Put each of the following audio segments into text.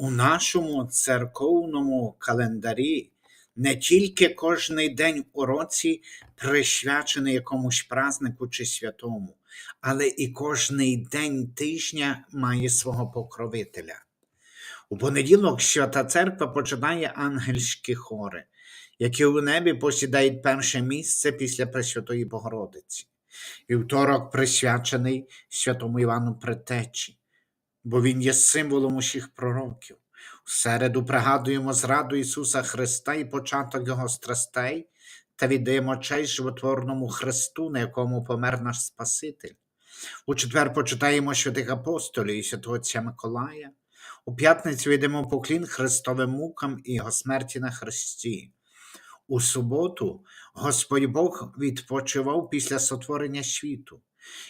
У нашому церковному календарі не тільки кожний день у році присвячений якомусь празднику чи святому, але і кожний день тижня має свого покровителя. У понеділок Свята Церква починає ангельські хори, які у небі посідають перше місце після Пресвятої Богородиці. Вівторок присвячений святому Івану Претечі, бо він є символом усіх пророків. У середу пригадуємо зраду Ісуса Христа і початок Його страстей та віддаємо честь животворному Христу, на якому помер наш Спаситель. У четвер почитаємо святих апостолів і святого Отця Миколая. У п'ятницю йдемо поклін Христовим мукам і Його смерті на Христі. У суботу Господь Бог відпочивав після сотворення світу,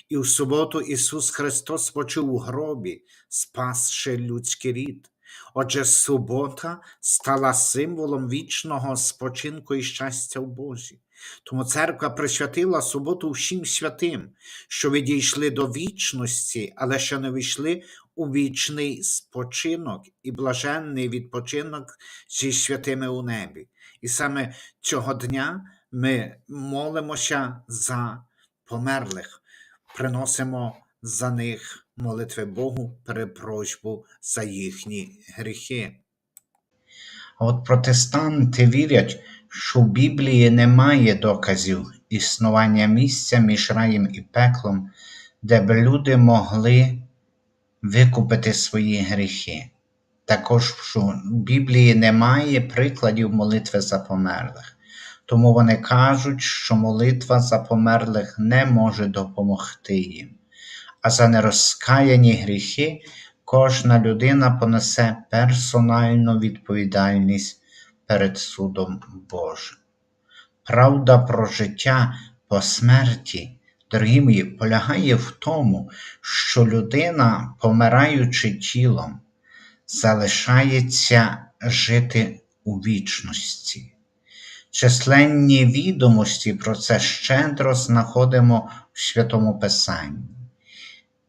і у суботу Ісус Христос почив у гробі, спасши людський рід. Отже, субота стала символом вічного спочинку і щастя в Бозі. Тому церква присвятила суботу всім святим, що відійшли до вічності, але ще не війшли у вічний спочинок і блаженний відпочинок зі святими у небі. І саме цього дня ми молимося за померлих, приносимо за них молитви Богу, перепросьбу за їхні гріхи. А от протестанти вірять, що в Біблії немає доказів існування місця між раєм і пеклом, де б люди могли викупити свої гріхи. Також що в Біблії немає прикладів молитви за померлих. Тому вони кажуть, що молитва за померлих не може допомогти їм. А за нерозкаяні гріхи кожна людина понесе персональну відповідальність перед судом Божим. Правда про життя по смерті, дорогі мої, полягає в тому, що людина, помираючи тілом, залишається жити у вічності. Численні відомості про це щедро знаходимо в Святому Писанні.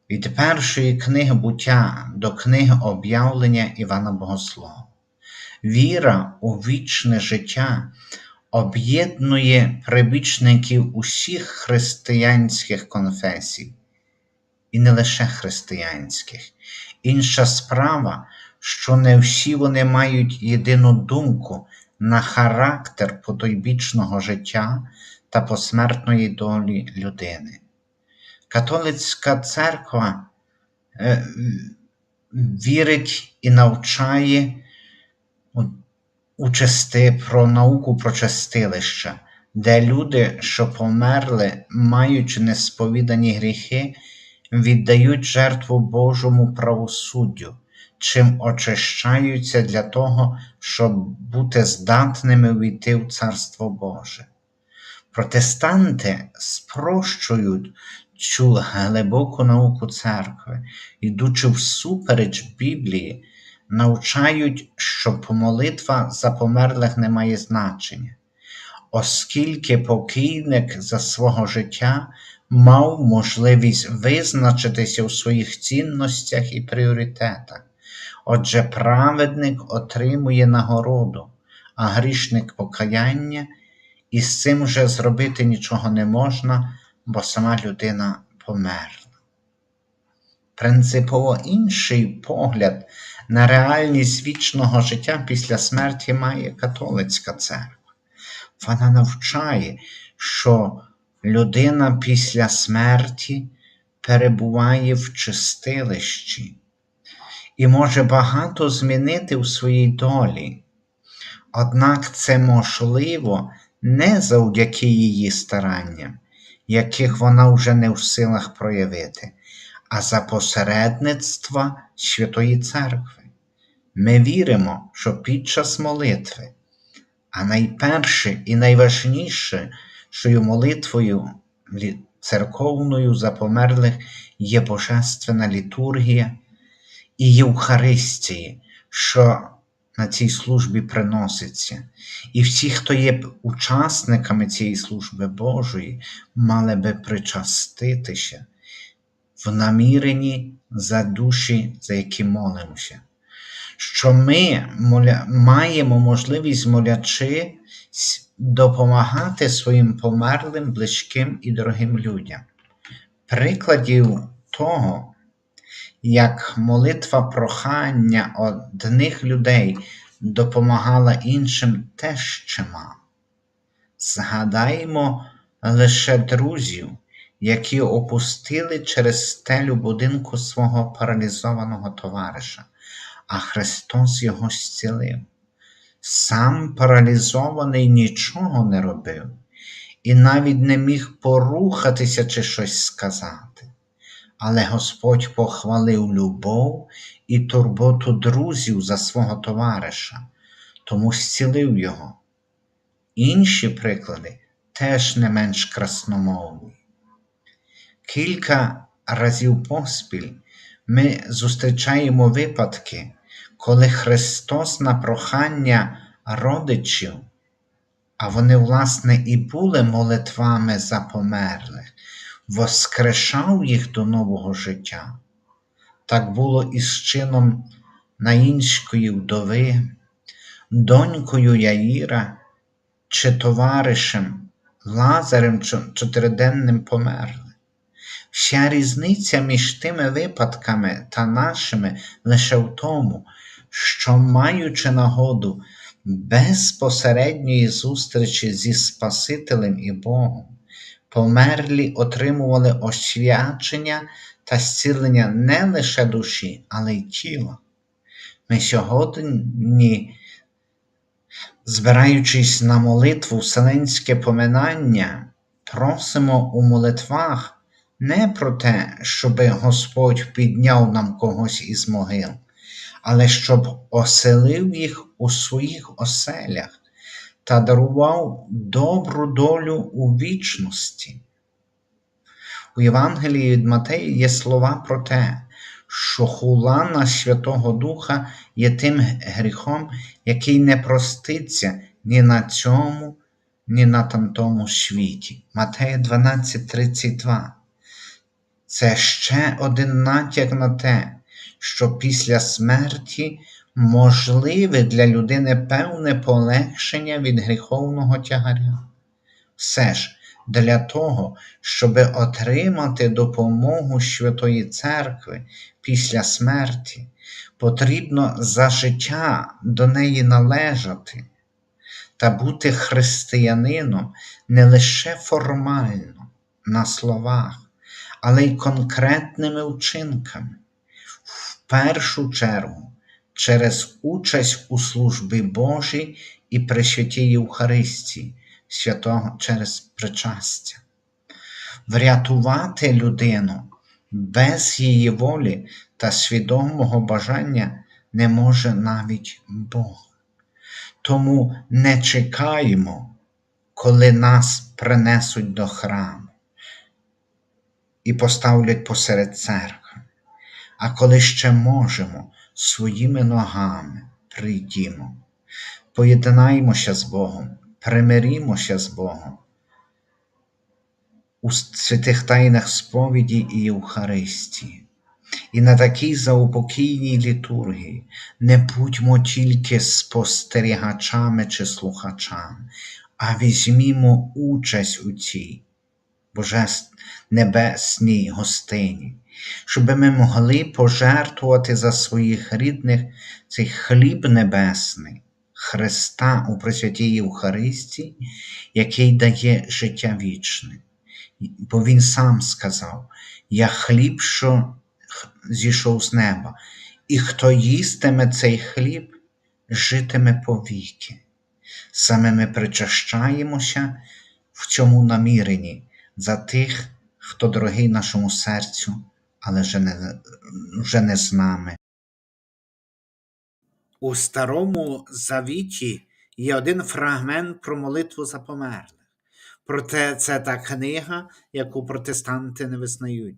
Від першої книги буття до книги об'явлення Івана Богослова. Віра у вічне життя об'єднує прибічників усіх християнських конфесій, і не лише християнських. Інша справа, що не всі вони мають єдину думку на характер потойбічного життя та посмертної долі людини. Католицька церква е, вірить і навчає участи про науку про чистилища, де люди, що померли, маючи несповідані гріхи, віддають жертву Божому правосуддю, чим очищаються для того, щоб бути здатними війти в Царство Боже. Протестанти спрощують цю глибоку науку церкви, ідучи всупереч Біблії, навчають, що помолитва за померлих не має значення, оскільки покійник за свого життя мав можливість визначитися у своїх цінностях і пріоритетах. Отже, праведник отримує нагороду, а грішник покаяння, і з цим вже зробити нічого не можна, бо сама людина померла. Принципово інший погляд на реальність вічного життя після смерті має католицька церква. Вона навчає, що людина після смерті перебуває в чистилищі і може багато змінити в своїй долі. Однак це можливо не завдяки її старанням, яких вона вже не в силах проявити, а за посередництва Святої Церкви. Ми віримо, що під час молитви, а найперше і найважнішою молитвою церковною за померлих є Божественна літургія і Євхаристії, що на цій службі приноситься. І всі, хто є учасниками цієї служби Божої, мали би причаститися в наміренні за душі, за які молимося. що ми моля... маємо можливість молячись допомагати своїм померлим, близьким і дорогим людям. Прикладів того, як молитва прохання одних людей допомагала іншим, теж чимало. Згадаємо лише друзів, які опустили через стелю будинку свого паралізованого товариша, а Христос його зцілив. Сам паралізований нічого не робив і навіть не міг порухатися чи щось сказати. Але Господь похвалив любов і турботу друзів за свого товариша, тому зцілив його. Інші приклади теж не менш красномовні. Кілька разів поспіль ми зустрічаємо випадки, коли Христос на прохання родичів, а вони, власне, і були молитвами за померлих, воскрешав їх до нового життя. Так було і з чином наїнської вдови, донькою Яїра чи товаришем Лазарем чотириденним померлим. Вся різниця між тими випадками та нашими лише в тому, що, маючи нагоду безпосередньої зустрічі зі Спасителем і Богом, померлі отримували освячення та зцілення не лише душі, але й тіла. Ми сьогодні, збираючись на молитву вселенське поминання, просимо у молитвах не про те, щоб Господь підняв нам когось із могил, але щоб оселив їх у своїх оселях та дарував добру долю у вічності. У Євангелії від Матея є слова про те, що хула на Святого Духа є тим гріхом, який не проститься ні на цьому, ні на тамтому світі. Матея 12:32. Це ще один натяк на те, що після смерті можливе для людини певне полегшення від гріховного тягаря. Все ж для того, щоб отримати допомогу Святої Церкви після смерті, потрібно за життя до неї належати та бути християнином не лише формально на словах, але й конкретними вчинками. В першу чергу через участь у службі Божій і при святій Євхаристії, святого через причастя. Врятувати людину без її волі та свідомого бажання не може навіть Бог. Тому не чекаємо, коли нас принесуть до храму і поставлять посеред церкви, а коли ще можемо, своїми ногами прийдімо, поєднаємося з Богом, примирімося з Богом у святих тайнах сповіді і Євхаристії. І на такій заупокійній літургії не будьмо тільки спостерігачами чи слухачами, а візьмімо участь у цій божеств... небесній гостині, щоб ми могли пожертвувати за своїх рідних цей хліб небесний, Христа у Пресвятій Євхаристії, який дає життя вічне. Бо Він сам сказав: Я хліб, що зійшов з неба, і хто їстиме цей хліб, житиме повіки. Саме ми причащаємося в цьому наміренні за тих, хто дорогий нашому серцю, але вже не, вже не з нами. У Старому Завіті є один фрагмент про молитву за померлих. Проте це та книга, яку протестанти не визнають.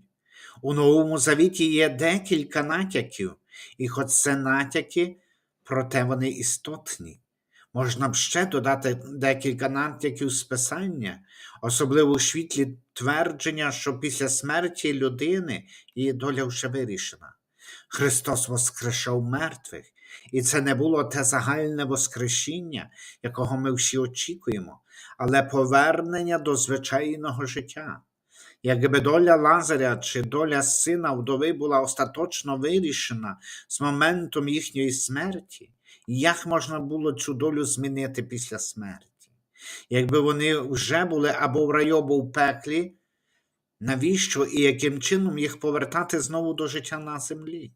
У Новому Завіті є декілька натяків, і хоч це натяки, проте вони істотні. Можна б ще додати декілька натяків з Писання, особливо у світлі твердження, що після смерті людини її доля вже вирішена. Христос воскрешав мертвих, І це не було те загальне воскресіння, якого ми всі очікуємо, але повернення до звичайного життя. Якби доля Лазаря чи доля сина вдови була остаточно вирішена з моментом їхньої смерті, як можна було цю долю змінити після смерті? Якби вони вже були або в раю, або в пеклі, навіщо і яким чином їх повертати знову до життя на землі?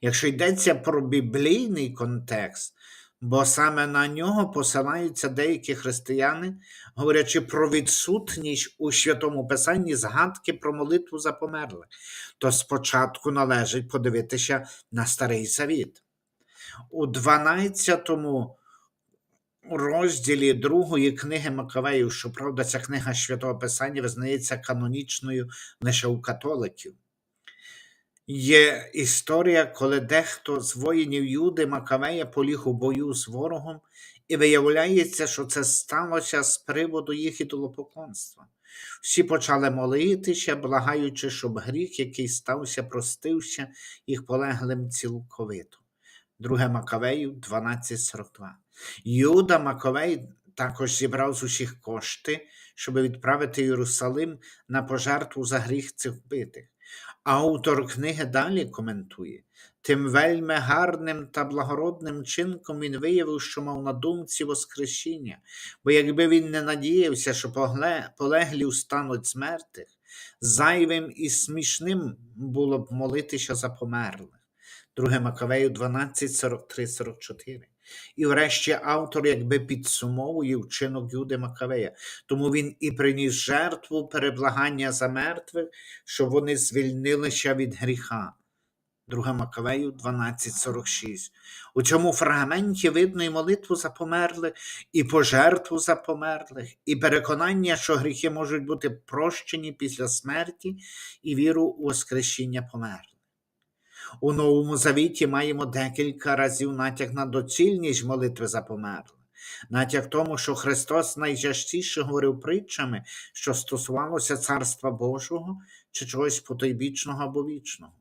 Якщо йдеться про біблійний контекст, бо саме на нього посилаються деякі християни, говорячи про відсутність у святому писанні згадки про молитву за померлих, то спочатку належить подивитися на старий завіт. У 12 розділі другої книги Макавеїв, щоправда, ця книга Святого Писання визнається канонічною лише у католиків. Є історія, коли дехто з воїнів Юди Макавея поліг у бою з ворогом, і виявляється, що це сталося з приводу їх ідолопоклонства. Всі почали молитися, благаючи, щоб гріх, який стався, простився їх полеглим цілковито. Друге Макавеїв 12.42. Юда Маковей також зібрав з усіх кошти, щоб відправити Єрусалим на пожертву за гріх цих вбитих. Автор книги далі коментує: тим вельми гарним та благородним чинком він виявив, що мав на думці Воскресіння, бо якби він не надіявся, що полеглі встануть з мертвих, зайвим і смішним було б молитися за померлих. 2 Макавею 12, 43, 44. І врешті автор якби підсумовує вчинок Юди Макавея, тому він і приніс жертву переблагання за мертвих, щоб вони звільнилися від гріха. 2 Макавею 12.46. У цьому фрагменті видно і молитву за померлих, і пожертву за померлих, і переконання, що гріхи можуть бути прощені після смерті, і віру у воскресіння померлих. У Новому Завіті маємо декілька разів натяк на доцільність молитви за померлих. Натяк тому, що Христос найчастіше говорив притчами, що стосувалося Царства Божого чи чогось потойбічного або вічного.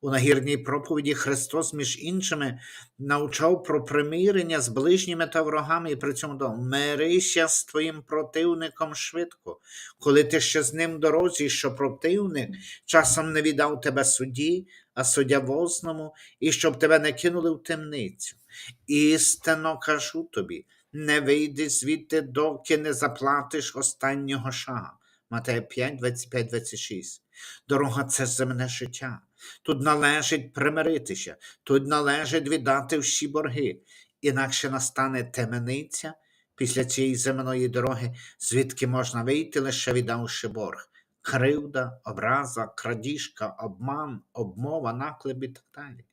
У нагірній проповіді Христос, між іншими, навчав про примирення з ближніми та ворогами і при цьому дав мирися з твоїм противником швидко, коли ти ще з ним дорозі, що противник часом не віддав тебе судді, а суддя возному, і щоб тебе не кинули в темницю. Істинно кажу тобі, не вийди звідти, доки не заплатиш останнього шага. Матея 5, 25, 26. Дорога це земне життя. Тут належить примиритися, тут належить віддати всі борги, інакше настане темниця після цієї земної дороги, звідки можна вийти лише віддавши борг. Кривда, образа, крадіжка, обман, обмова, наклеп і так далі.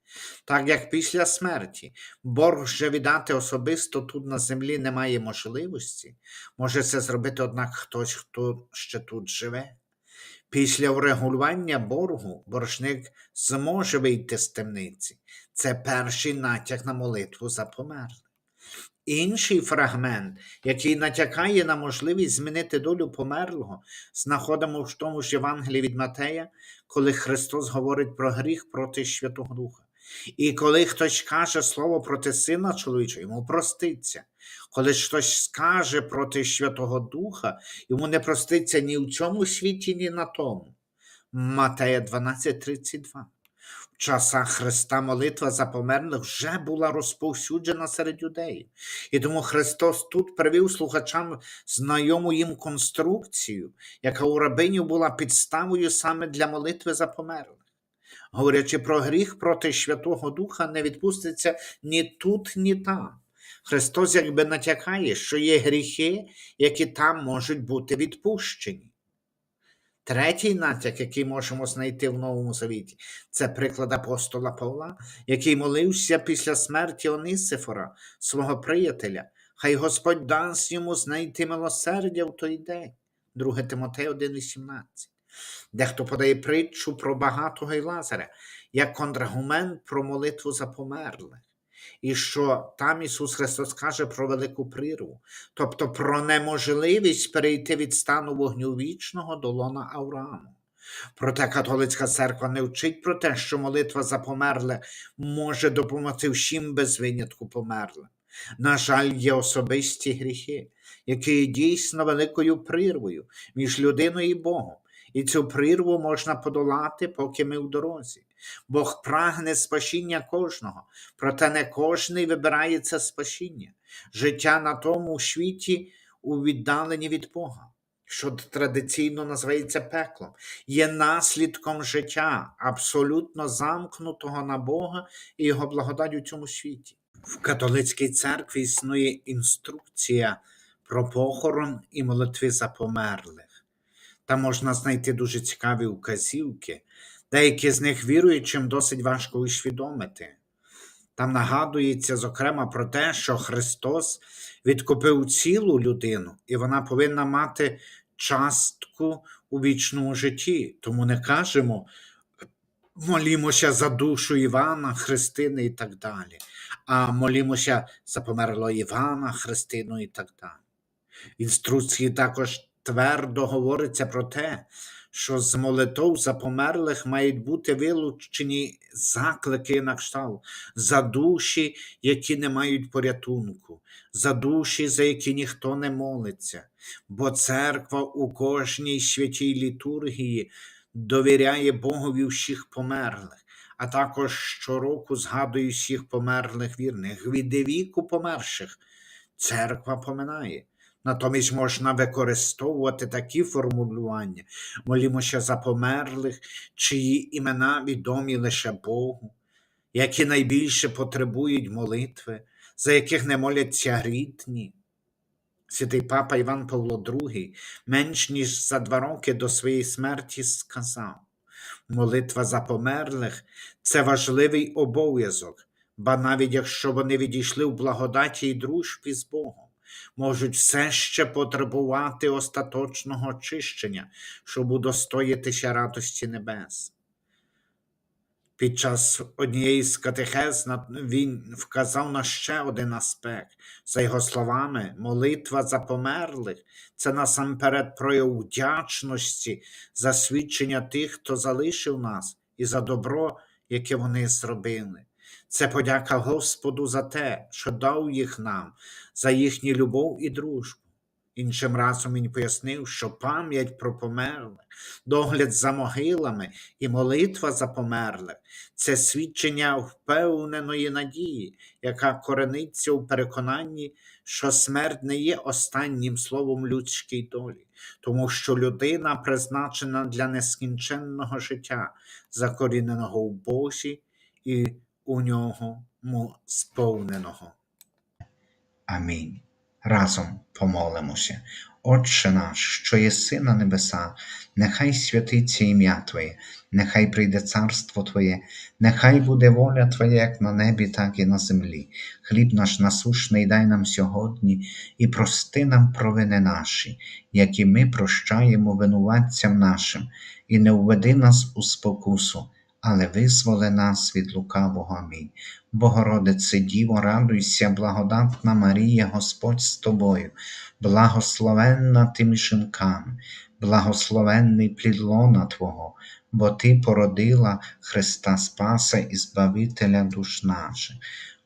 Так як після смерті борг вже віддати особисто тут на землі немає можливості, може це зробити, однак хтось, хто ще тут живе. Після врегулювання боргу боржник зможе вийти з темниці. Це перший натяк на молитву за померлих. Інший фрагмент, який натякає на можливість змінити долю померлого, знаходимо в тому ж Євангелії від Матея, коли Христос говорить про гріх проти Святого Духа. І коли хтось каже слово проти сина чоловічого, йому проститься. Коли хтось скаже проти Святого Духа, йому не проститься ні в цьому світі, ні на тому. Матея 12:32. Часах Христа молитва за померлих вже була розповсюджена серед юдеїв. І тому Христос тут привів слухачам знайому їм конструкцію, яка у рабинів була підставою саме для молитви за померлих. Говорячи про гріх проти Святого Духа, не відпуститься ні тут, ні там. Христос якби натякає, що є гріхи, які там можуть бути відпущені. Третій натяк, який можемо знайти в Новому Завіті, це приклад апостола Павла, який молився після смерті Онисифора, свого приятеля. Хай Господь дасть йому знайти милосердя в той день. 2 Тимотея 1,18. Дехто подає притчу про багатого і Лазаря, як контраргумент про молитву за померлих. І що там Ісус Христос каже про велику прірву, тобто про неможливість перейти від стану вогню вічного до лона Аврааму. Проте католицька церква не вчить про те, що молитва за померлих може допомогти всім без винятку померлим. На жаль, є особисті гріхи, які є дійсно великою прірвою між людиною і Богом. І цю прірву можна подолати, поки ми в дорозі. Бог прагне спасіння кожного, проте не кожний вибирає це спасіння. Життя на тому світі у віддаленні від Бога, що традиційно називається пеклом, є наслідком життя, абсолютно замкнутого на Бога і Його благодать у цьому світі. В католицькій церкві існує інструкція про похорон і молитви за померлих. Там можна знайти дуже цікаві указівки, деякі з них віруючим досить важко усвідомити. Там нагадується, зокрема, про те, що Христос відкупив цілу людину, і вона повинна мати частку у вічному житті. Тому не кажемо молімося за душу Івана, Христини і так далі, а молімося за померлого Івана, Христину і так далі. В інструкції також твердо говориться про те, що з молитов за померлих мають бути вилучені заклики на кшталт за душі, які не мають порятунку, за душі, за які ніхто не молиться, бо церква у кожній святій літургії довіряє Богові всіх померлих, а також щороку згадує всіх померлих вірних, від віку померших. Церква поминає. Натомість можна використовувати такі формулювання: молімося за померлих, чиї імена відомі лише Богу, які найбільше потребують молитви, за яких не моляться рідні. Святий папа Іван Павло II менш ніж за два роки до своєї смерті сказав: молитва за померлих це важливий обов'язок, ба навіть якщо вони відійшли в благодаті і дружбі з Богом можуть все ще потребувати остаточного очищення, щоб удостоїтися радості небес. Під час однієї з катехез він вказав на ще один аспект. За його словами, молитва за померлих це насамперед прояв вдячності за свідчення тих, хто залишив нас, і за добро, яке вони зробили. Це подяка Господу за те, що дав їх нам, за їхню любов і дружбу. Іншим разом він пояснив, що пам'ять про померлих, догляд за могилами і молитва за померлих це свідчення впевненої надії, яка корениться у переконанні, що смерть не є останнім словом людській долі, тому що людина призначена для нескінченного життя, закоріненого в Бозі і у нього сповненого. Амінь. Разом помолимося. Отче наш, що єси на небеса, нехай святиться ім'я Твоє, нехай прийде царство Твоє, нехай буде воля Твоя, як на небі, так і на землі. Хліб наш насушний дай нам сьогодні і прости нам провини наші, які ми прощаємо винуватцям нашим, і не введи нас у спокусу, але визволи нас від лукавого. Амінь. Богородице Діво, радуйся, благодатна Марія, Господь з тобою, благословенна ти між жінками, благословенний плід лона Твого, бо Ти породила Христа Спаса і Збавителя душ наших.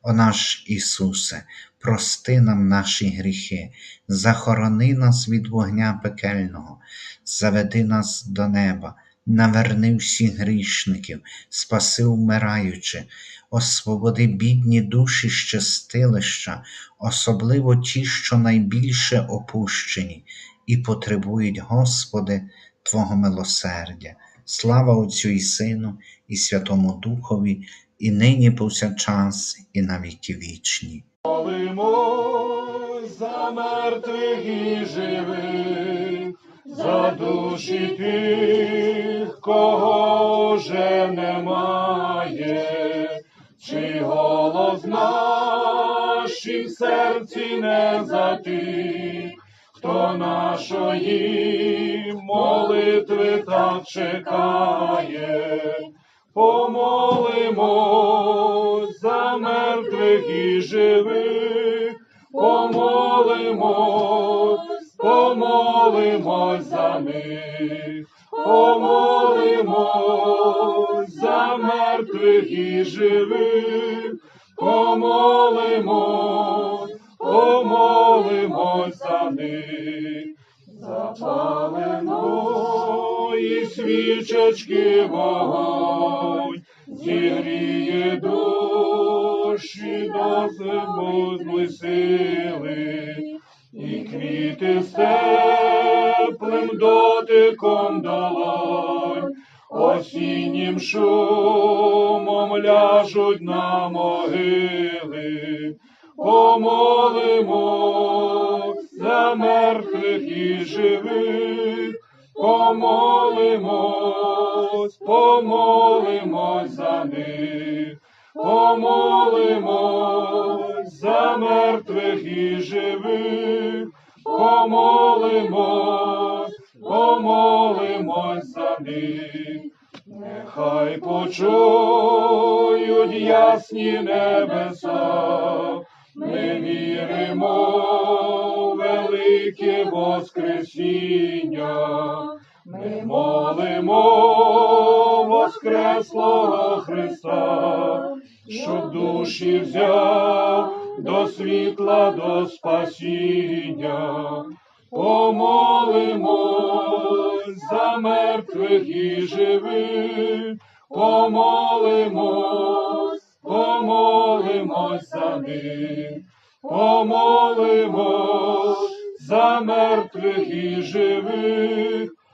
О наш Ісусе, прости нам наші гріхи, захорони нас від вогня пекельного, заведи нас до неба, наверни всіх грішників, спаси вмираючи, освободи бідні душі щастилища, особливо ті, що найбільше опущені, і потребують, Господи, Твого милосердя. Слава Отцю і Сину, і Святому Духові, і нині повсякчас, і на віки вічні. Молимось за мертвих і живих, за душі тих, кого вже немає, чи голос нашій в серці не затих, хто нашої молитви так чекає. Помолимось за мертвих і живих, помолимось, помолимось за них. помолимось за мертвих і живих, помолимось, помолимось за них. Запаленої свічечки вогонь, зігріє душі до зимозної сили, і квіти з теплим дотиком долонь, осіннім шумом ляжуть на могили. Помолимось за мертвих і живих, помолимось, помолимось ясні небеса, ми віримо велике Воскресіння, ми молимо Воскреслого Христа, щоб душі взяв до світла, до спасіння. Помолимось за мертвих і живих, помолимось, помолимось за них, помолимось за мертвих і живих,